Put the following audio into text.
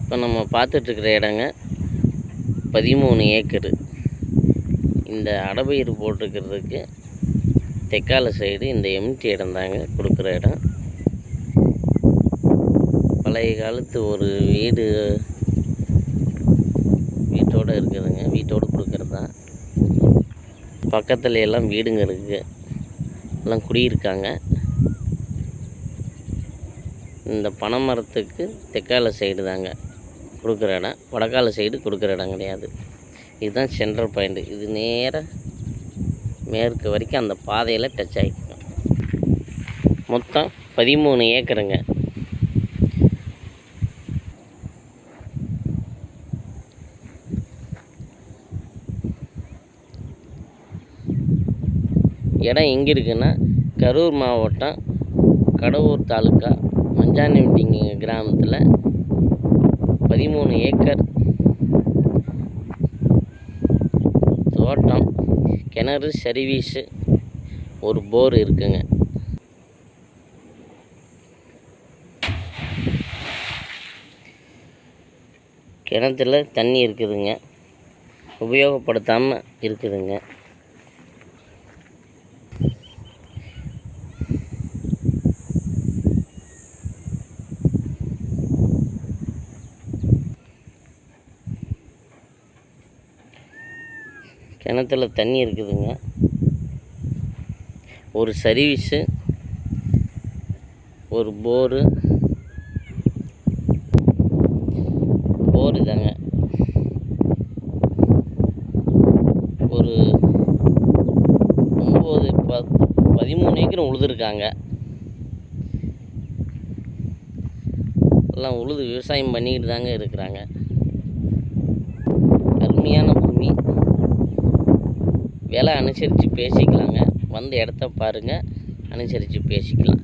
இப்போ நம்ம பார்த்துட்ருக்கிற இடங்க பதிமூணு ஏக்கரு. இந்த அடபயிர் போட்டிருக்கிறதுக்கு தெற்கால சைடு இந்த எம்டி இடம் தாங்க கொடுக்குற இடம். பழைய காலத்து ஒரு வீடு வீட்டோடு இருக்குதுங்க. வீட்டோடு கொடுக்குறது தான். பக்கத்துல எல்லாம் வீடுங்க இருக்குது எல்லாம் குடியிருக்காங்க. இந்த பனை மரத்துக்கு தெற்கால சைடு தாங்க கொடுக்குற இடம். வடக்கால சைடு கொடுக்குற இடம் கிடையாது. இதுதான் சென்ட்ரல் பாயிண்ட் இது நேராக மேற்கு வரைக்கும் அந்த பாதையில் டச் ஆகிக்கும் மொத்தம் பதிமூணு ஏக்கருங்க. இடம் எங்கே இருக்குன்னா கரூர் மாவட்டம் கடவுர் தாலுக்கா மஞ்சானிவட்டிங்க கிராமத்தில் பதிமூணு ஏக்கர் தோட்டம் கிணறு சர்வீஸு ஒரு போர் இருக்குங்க. கிணத்துல தண்ணி இருக்குதுங்க. உபயோகப்படுத்தாமல் இருக்குதுங்க. கிணத்துல தண்ணி இருக்குதுங்க. ஒரு சர்வீஸு ஒரு போரு போர் இதாங்க ஒரு ஒம்பது பத்து பதிமூணு ஏக்கர் உழுதுருக்காங்க. எல்லாம் உழுது விவசாயம் பண்ணிக்கிட்டு தாங்க இருக்கிறாங்க. அருமையான பூமி. விலை அனுசரித்து பேசிக்கலாங்க. வந்து இடத்த பாருங்கள் அனுசரித்து பேசிக்கலாம்.